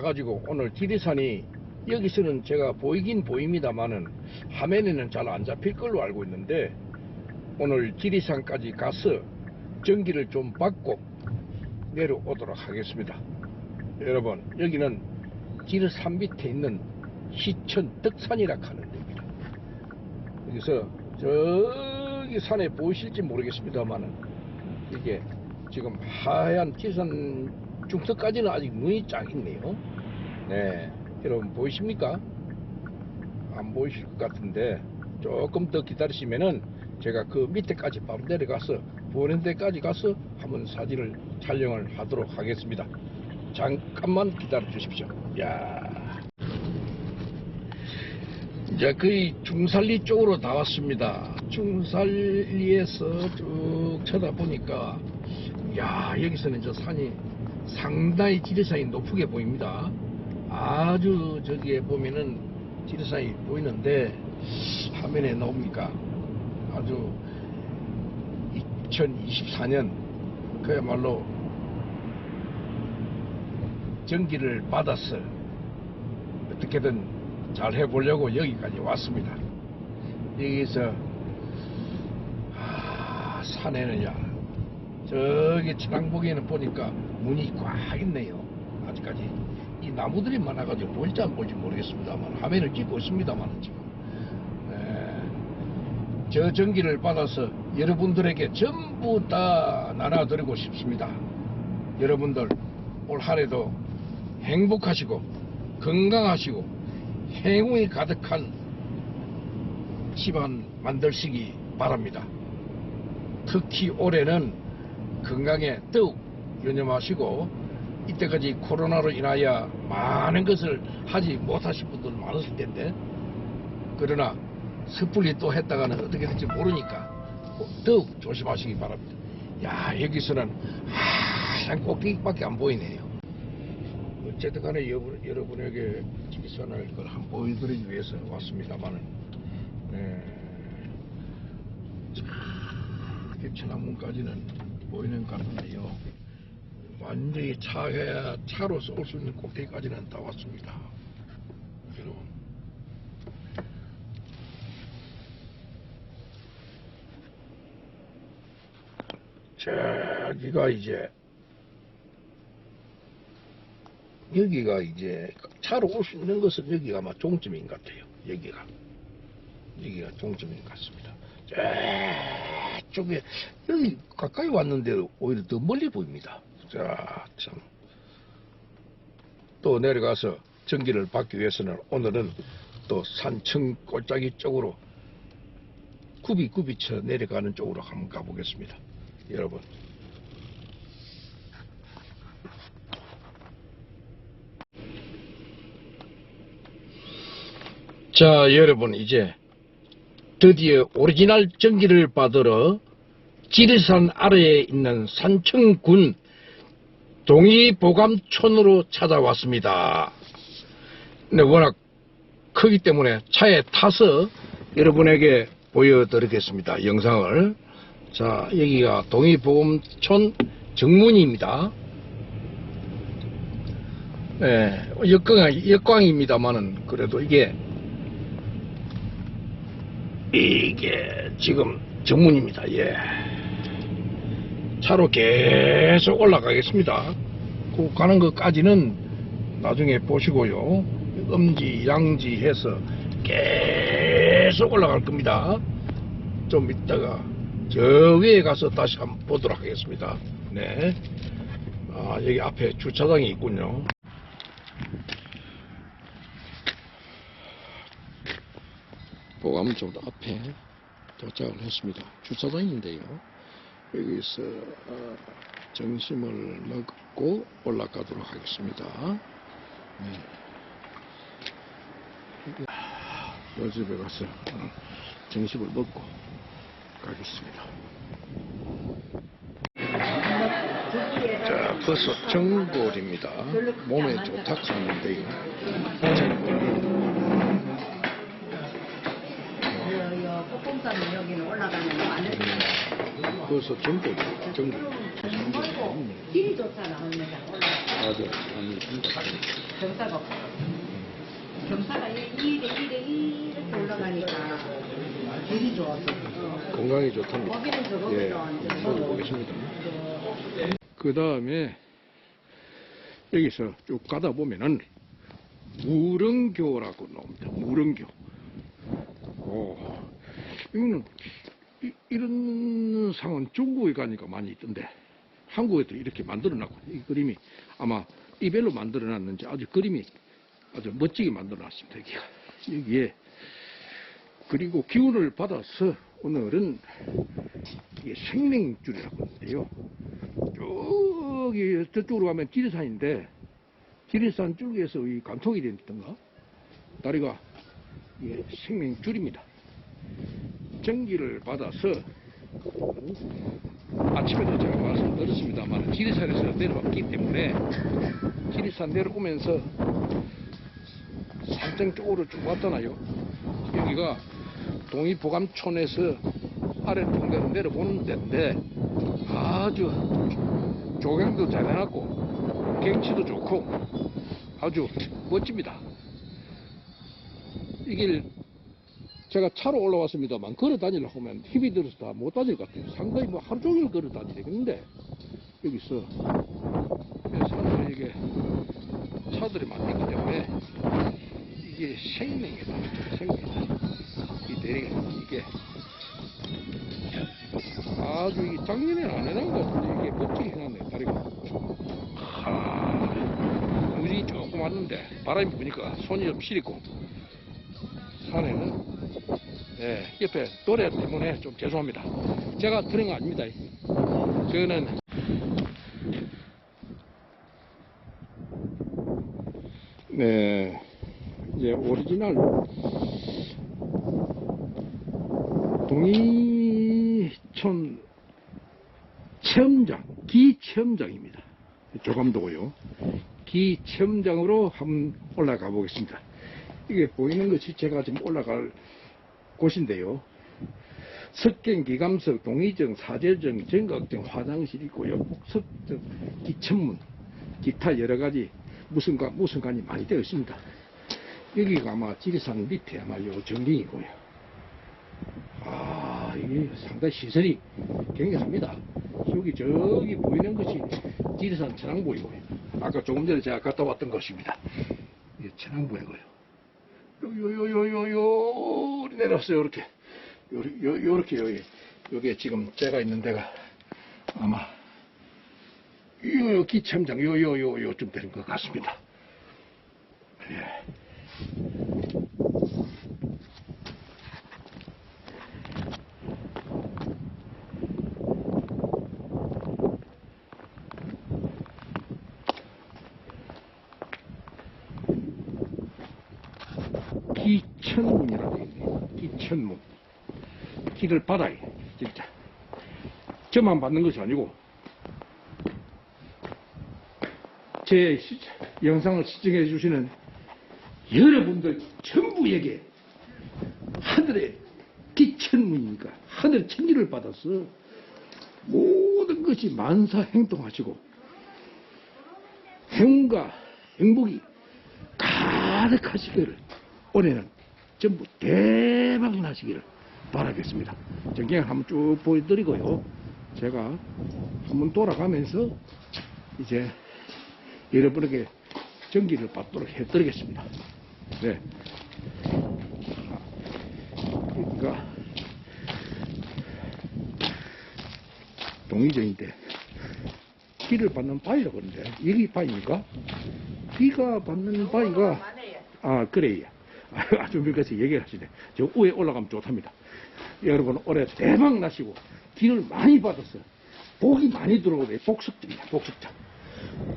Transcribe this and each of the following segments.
가가지고 오늘 지리산이 여기서는 제가 보이긴 보입니다만은 화면에는 잘 안 잡힐 걸로 알고 있는데 오늘 지리산까지 가서 전기를 좀 받고 내려오도록 하겠습니다. 여러분 여기는 지리산 밑에 있는 시천 덕산이라 하는 데입니다. 여기서 저기 산에 보이실지 모르겠습니다만은 이게 지금 하얀 지리산 중턱까지는 아직 눈이 쫙 있네요. 네, 여러분 보이십니까? 안 보이실 것 같은데 조금 더 기다리시면은 제가 그 밑에까지 바로 내려가서 보는 데까지 가서 한번 사진을 촬영을 하도록 하겠습니다. 잠깐만 기다려 주십시오. 야. 이제 거의 중살리 쪽으로 나왔습니다. 중살리에서 쭉 쳐다보니까 야 여기서는 저 산이 상당히 지리산이 높게 보입니다. 아주 저기에 보면은 지리산이 보이는데 화면에 나옵니까? 아주 2024년 그야말로 전기를 받아서 어떻게든 잘 해보려고 여기까지 왔습니다. 여기서 아, 산에는 야 저기 천왕봉에는 보니까 문이 꽉 있네요. 아직까지 이 나무들이 많아가지고 보일지 안 보일지 모르겠습니다만 화면을 찍고 있습니다만 지금 에, 저 전기를 받아서 여러분들에게 전부 다 나눠드리고 싶습니다. 여러분들 올 한해도 행복하시고 건강하시고 행운이 가득한 집안 만들시기 바랍니다. 특히 올해는 건강에 더욱 유념하시고 이때까지 코로나로 인하여 많은 것을 하지 못하신 분들 많으실 텐데 그러나 섣불리 또 했다가는 어떻게 될지 모르니까 더욱 조심하시기 바랍니다. 야 여기서는 하얀 꼭대기밖에 안 보이네요. 어쨌든 간에 여러분, 여러분에게 지리산을 그걸 한번 보여드리기 위해서 왔습니다만은 네. 저 천안문까지는 보이는 것 같네요. 완전히 차야 차로서 올수 있는 꼭대기까지는 다 왔습니다. 여러분. 저기가 이제 여기가 이제 차로 올 수 있는 것은 여기가 아마 종점인 것 같아요. 여기가 여기가 종점인 것 같습니다. 저쪽에 여기 가까이 왔는데 오히려 더 멀리 보입니다. 자, 참. 또 내려가서 전기를 받기 위해서는 오늘은 또 산청 골짜기 쪽으로 굽이굽이 쳐 내려가는 쪽으로 한번 가보겠습니다. 여러분. 자, 여러분, 이제 드디어 오리지널 전기를 받으러 지리산 아래에 있는 산청군 동의보감촌으로 찾아왔습니다. 근데 워낙 크기 때문에 차에 타서 여러분에게 보여드리겠습니다. 영상을. 자, 여기가 동의보감촌 정문입니다. 예, 역광, 역광입니다만은 그래도 이게 이게 지금 정문입니다. 예. 차로 계속 올라가겠습니다. 그 가는 것까지는 나중에 보시고요. 음지, 양지 해서 계속 올라갈 겁니다. 좀 이따가 저 위에 가서 다시 한번 보도록 하겠습니다. 네. 아, 여기 앞에 주차장이 있군요. 보감촌 앞에 도착을 했습니다. 주차장인데요. 여기서 어, 점심을 먹고 올라가도록 하겠습니다. 네. 요 집에 가서 어, 점심을 먹고 가겠습니다. 자, 버섯 전골입니다. 몸에 좋다 하는데요. 요, 버섯 전골, 전골. 길이 좋잖아, 얼마나 올라가. 아주 아니 진짜 경사가 없어. 경사가 이- 이래 이래 이렇게 올라가니까 길이 좋아서. 어. 건강에 좋답니다. 거기는 저거거든. 예, 한번 보겠습니다. 그 다음에 여기서 쭉 가다 보면은 무릉교라고 나옵니다. 무릉교. 오, 이거는 이, 이런 상은 중국에 가니까 많이 있던데 한국에도 이렇게 만들어놨고 이 그림이 아마 이별로 만들어놨는지 아주 그림이 아주 멋지게 만들어놨습니다. 여기가 여기에 그리고 기운을 받아서 오늘은 이게 생명줄이라고 하는데요. 저기 저쪽으로 가면 지리산인데 지리산 줄기에서 이 관통이 된다던가 다리가 이게 생명줄입니다. 전기를 받아서 아침에도 제가 말씀드렸습니다만 지리산에서 내려왔기 때문에 지리산 내려오면서 산정 쪽으로 쭉 왔잖아요. 여기가 동의보감촌에서 아래 통대로 내려오는 데인데 아주 조경도 잘 해놨고 경치도 좋고 아주 멋집니다. 이길 제가 차로 올라왔습니다만 걸어 다니려고 하면 힘이 들어서 다 못 다닐 것 같아요. 상당히 뭐 하루 종일 걸어 다니야 되겠는데 여기서 산에 이게 차들이 많기 때문에 이게 생명이다. 생명이다. 이 대리가 이게 아주 이 작년에 안 해놓은 것 같은데 이게 멋지게 해놨네 다리가 하 물이 조금 왔는데 바람이 부니까 손이 좀 시리고 산에는 예, 옆에 노래 때문에 좀 죄송합니다 제가 들은 거 아닙니다 저는 네 이제 오리지널 동이촌 체험장, 기체험장입니다. 조감도고요. 기체험장으로 한번 올라가 보겠습니다. 이게 보이는 것이 제가 지금 올라갈 곳인데요. 석경, 기감석, 동의정, 사제정, 정각정, 화장실 있고요. 복석정, 기천문, 기타 여러 가지 무슨 관, 무슨 관이 많이 되어 있습니다. 여기가 아마 지리산 밑에 아마 요 전경이고요. 아, 이게 상당히 시설이 굉장합니다. 여기 저기 보이는 것이 지리산 천왕보이고요. 아까 조금 전에 제가 갔다 왔던 것입니다. 이게 천왕보이고요. 요요요요요 내려왔어요. 이렇게 요, 요, 요렇게 여기 여기 지금 제가 있는 데가 아마 요, 요 기참장 요요요 요쯤 되는 것 같습니다. 예. 기천문이라고 되어 있네요. 기천문. 길을 받아요. 진짜. 저만 받는 것이 아니고 제 시- 영상을 시청해 주시는 여러분들 전부에게 하늘의 기천문이니까 하늘 천지를 받아서 모든 것이 만사 행동하시고 행운과 행복이 가득하시기를 올해는 전부 대박 나시기를 바라겠습니다. 전경을 한번 쭉 보여드리고요. 제가 한번 돌아가면서 이제 여러분에게 전기를 받도록 해드리겠습니다. 네. 그러니까 동의정인데 비를 받는 바위라고 그러는데 여기 바위입니까? 비가 받는 바위가 아, 그래요. 아주 밀같이 얘기를 하시네. 저 위에 올라가면 좋답니다. 여러분, 올해 대박 나시고, 길을 많이 받았어. 복이 많이 들어오네. 복석입니다. 복석장.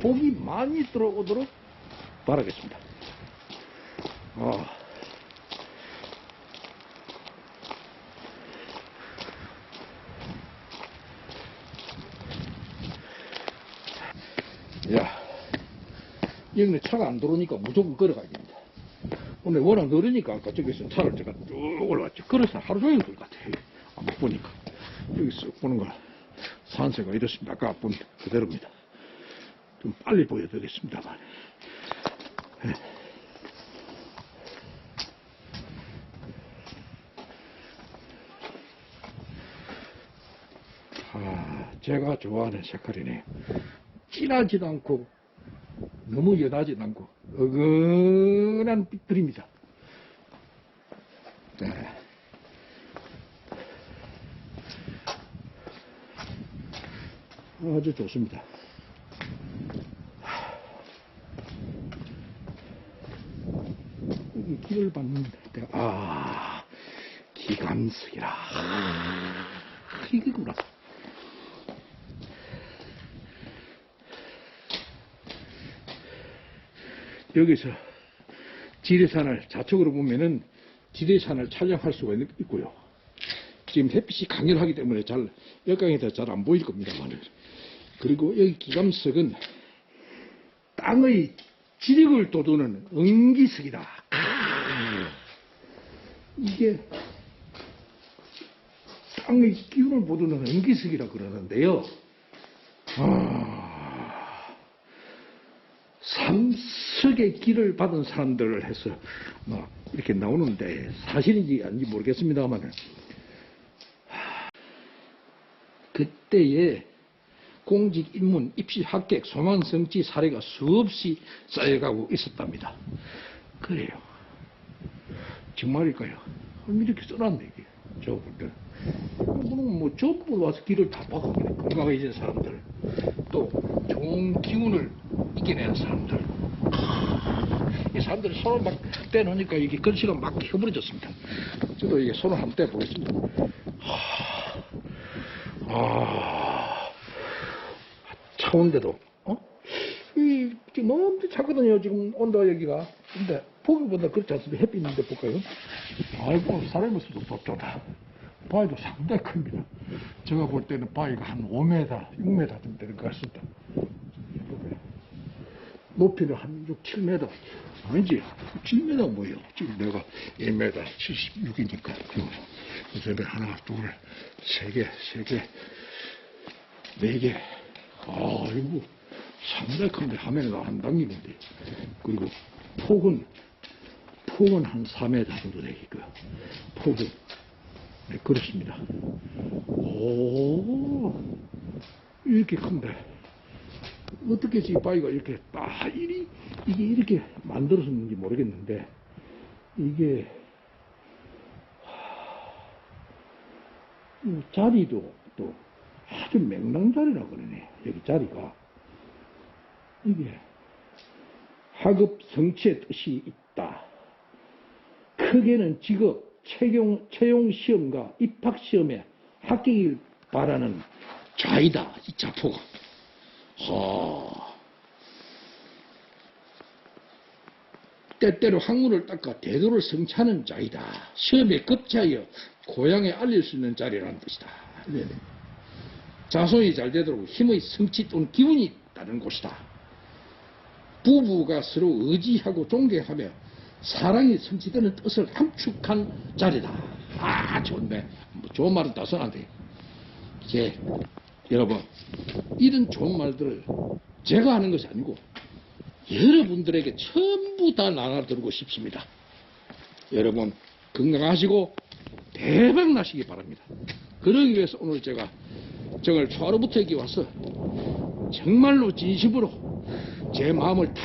복이 많이 들어오도록 바라겠습니다. 아. 야, 여기는 차가 안 들어오니까 무조건 걸어가야 됩니다. 오늘 워낙 느리니까 아까 저기서 차를 제가 쭉 올라왔죠. 그래서 하루 종일 같아요. 못 보니까. 여기 쓱 보는 거 산세가 이렇습니다. 아까 본 그대로입니다. 좀 빨리 보여드리겠습니다만. 예. 아, 제가 좋아하는 색깔이네. 진하지도 않고, 너무 연하지도 않고, 어근한 빛들입니다. 네. 아주 좋습니다. 이 길을 받는 데, 아, 기감석이라. 아, 이게구나. 여기서 지리산을 좌측으로 보면은 지리산을 촬영할 수가 있- 있고요. 지금 햇빛이 강렬하기 때문에 잘 역광에서 잘 안 보일 겁니다만 그리고 여기 기감석은 땅의 지력을 돋우는 응기석이다. 이게 땅의 기운을 돋우는 응기석이라 그러는데요. 아, 삼석의 길을 받은 사람들을 해서 막 이렇게 나오는데 사실인지 아닌지 모르겠습니다만 그때에 공직 인문 입시 합격 소망 성취 사례가 수없이 쌓여가고 있었답니다. 그래요. 정말일까요? 이렇게 써놨네 이게 저볼 때. 그럼 뭐 전부 와서 길을 다 박아버려 건강해 진 사람들 또 좋은 기운을 이겨내는 사람들 이 사람들이 손을 막 떼놓으니까 이게 글씨가 막 펴버려졌습니다. 저도 이게 손을 한번 떼보겠습니다. 아, 차온데도, 어? 이, 지금 너무 차거든요, 지금 온도가 여기가. 근데, 보기보다 그렇지 않습니까? 햇빛 있는데 볼까요? 아이고, 사람이 있어도 덥다. 바위도 상당히 큽니다. 제가 볼 때는 바위가 한 5m, 6m 좀 되는 것 같습니다. 높이는 한 6, 7m. 아니지, 7m 뭐예요? 지금 내가 1m 76이니까. 그래서 하나, 둘, 세 개, 세 개, 네 개. 아, 이거 상당히 큰데 화면에다 안 당기는데. 그리고 폭은, 폭은 한 4m 정도 되겠고요. 폭은. 네, 그렇습니다. 오, 이렇게 큰데. 어떻게 이 바위가 이렇게 딱 이리 이게 이렇게 만들어졌는지 모르겠는데 이게 자리도 또 아주 맹랑자리라 그러네 여기 자리가. 이게 학업 성취의 뜻이 있다. 크게는 직업 채용 채용 시험과 입학 시험에 합격을 바라는 좌이다 이 자포가 하. 때때로 학문을 닦아 대도를 성취하는 자이다. 시험에 급제하여 고향에 알릴 수 있는 자리라는 뜻이다. 네네. 자손이 잘 되도록 힘의 성취 또는 기운이 있다는 곳이다. 부부가 서로 의지하고 존경하며 사랑이 성취되는 뜻을 함축한 자리다. 아, 좋네. 뭐 좋은 말은 다 써놨네. 이제 여러분, 이런 좋은 말들을 제가 하는 것이 아니고 여러분들에게 전부 다 나눠드리고 싶습니다. 여러분, 건강하시고 대박 나시기 바랍니다. 그러기 위해서 오늘 제가 정을 초하루부터 여기 와서 정말로 진심으로 제 마음을 다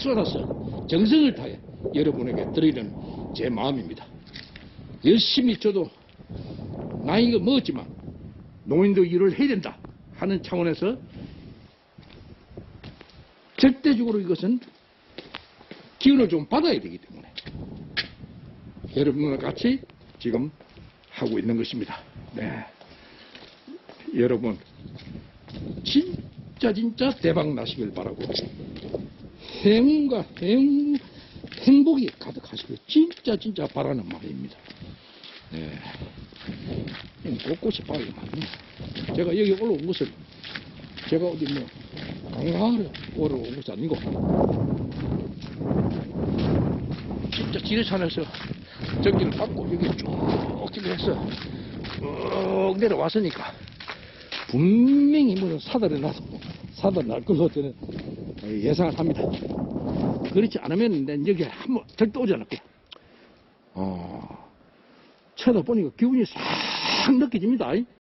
쏟아서 정성을 다해 여러분에게 드리는 제 마음입니다. 열심히 저도 나이가 먹었지만 농인도 일을 해야 된다 하는 차원에서 절대적으로 이것은 기운을 좀 받아야 되기 때문에 여러분과 같이 지금 하고 있는 것입니다. 네. 여러분 진짜 진짜 대박 나시길 바라고 행운과 행, 행복이 가득하시길 진짜 진짜 바라는 말입니다. 네. 곳곳이 바위 많네. 제가 여기 올라온 것은 제가 어디 뭐 관광하러 올라온 것이 아니고 진짜 지리산에서 전기를 받고 여기 쭉 길해서 쭉 내려왔으니까 분명히 무슨 사달이 나서 사달 날 걸로 저는 예상을 합니다. 그렇지 않으면 난 여기 한번 절대 오지 않을게. 어, 쳐다보니까 기운이 싹 느껴집니다.